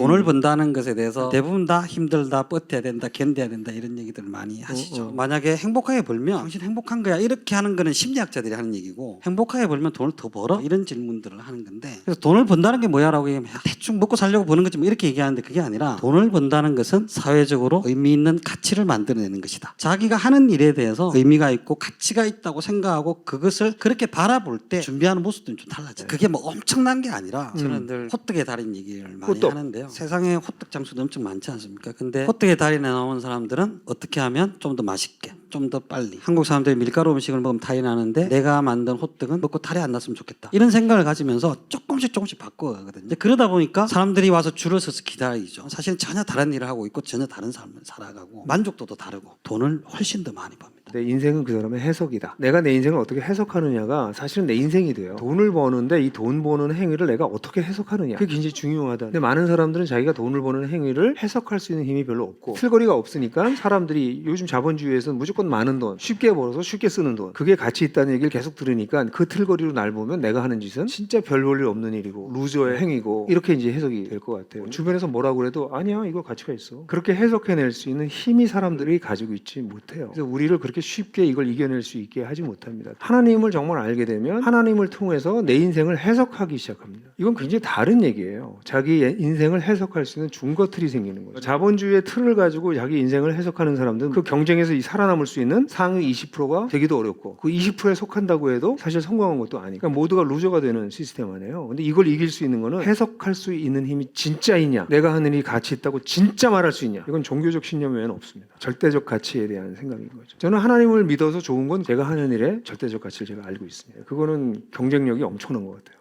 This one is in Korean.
돈을 번다는 것에 대해서 대부분 다 힘들다, 버텨야 된다, 견뎌야 된다 이런 얘기들 많이 하시죠. 어. 만약에 행복하게 벌면 당신 행복한 거야 이렇게 하는 거는 심리학자들이 하는 얘기고 행복하게 벌면 돈을 더 벌어 이런 질문들을 하는 건데 그래서 돈을 번다는 게 뭐야라고 얘기하면 야, 대충 먹고 살려고 버는 거지 뭐 이렇게 얘기하는데 그게 아니라 돈을 번다는 것은 사회적으로 의미 있는 가치를 만들어내는 것이다. 자기가 하는 일에 대해서 의미가 있고 가치가 있다고 생각하고 그것을 그렇게 바라볼 때 준비하는 모습들은 좀 달라져 요. 그게 뭐 엄청난 게 아니라 저는 늘 호떡의 달인 얘기를 많이 호떡. 하는데요. 세상에 호떡 장수도 엄청 많지 않습니까? 근데 호떡의 달인에 나오는 사람들은 어떻게 하면 좀 더 맛있게, 좀 더 빨리. 한국 사람들이 밀가루 음식을 먹으면 탈이 나는데 내가 만든 호떡은 먹고 탈이 안 났으면 좋겠다. 이런 생각을 가지면서 조금씩 조금씩 바꿔가거든요. 그러다 보니까 사람들이 와서 줄을 서서 기다리죠. 사실은 전혀 다른 일을 하고 있고 전혀 다른 삶을 살아가고 만족도도 다르고 돈을 훨씬 더 많이 법니다. 내 인생은 그 사람의 해석이다. 내가 내 인생을 어떻게 해석하느냐가 사실은 내 인생이 돼요. 돈을 버는데 이 돈 버는 행위를 내가 어떻게 해석하느냐. 그게 굉장히 중요하다. 근데 많은 사람들은 자기가 돈을 버는 행위를 해석할 수 있는 힘이 별로 없고 틀거리가 없으니까 사람들이 요즘 자본주의에서는 무조건 많은 돈, 쉽게 벌어서 쉽게 쓰는 돈. 그게 가치 있다는 얘기를 계속 들으니까 그 틀거리로 날 보면 내가 하는 짓은 진짜 별 볼 일 없는 일이고 루저의 행위고 이렇게 이제 해석이 될 것 같아요. 주변에서 뭐라고 그래도 아니야 이거 가치가 있어. 그렇게 해석해낼 수 있는 힘이 사람들이 가지고 있지 못해요. 그래서 우리를 그렇게 쉽게 이걸 이겨낼 수 있게 하지 못합니다. 하나님을 정말 알게 되면 하나님을 통해서 내 인생을 해석하기 시작합니다. 이건 굉장히 다른 얘기예요. 자기 인생을 해석할 수 있는 중거틀이 생기는 거죠. 자본주의의 틀을 가지고 자기 인생을 해석하는 사람들은 그 경쟁에서 이 살아남을 수 있는 상위 20%가 되기도 어렵고 그 20%에 속한다고 해도 사실 성공한 것도 아니고 그러니까 모두가 루저가 되는 시스템 안에요. 근데 이걸 이길 수 있는 거는 해석할 수 있는 힘이 진짜 있냐? 내가 하는 일이 가치 있다고 진짜 말할 수 있냐? 이건 종교적 신념 외에는 없습니다. 절대적 가치에 대한 생각인 거죠. 저는 하나님을 믿어서 좋은 건 제가 하는 일에 절대적 가치를 제가 알고 있습니다. 그거는 경쟁력이 엄청난 것 같아요.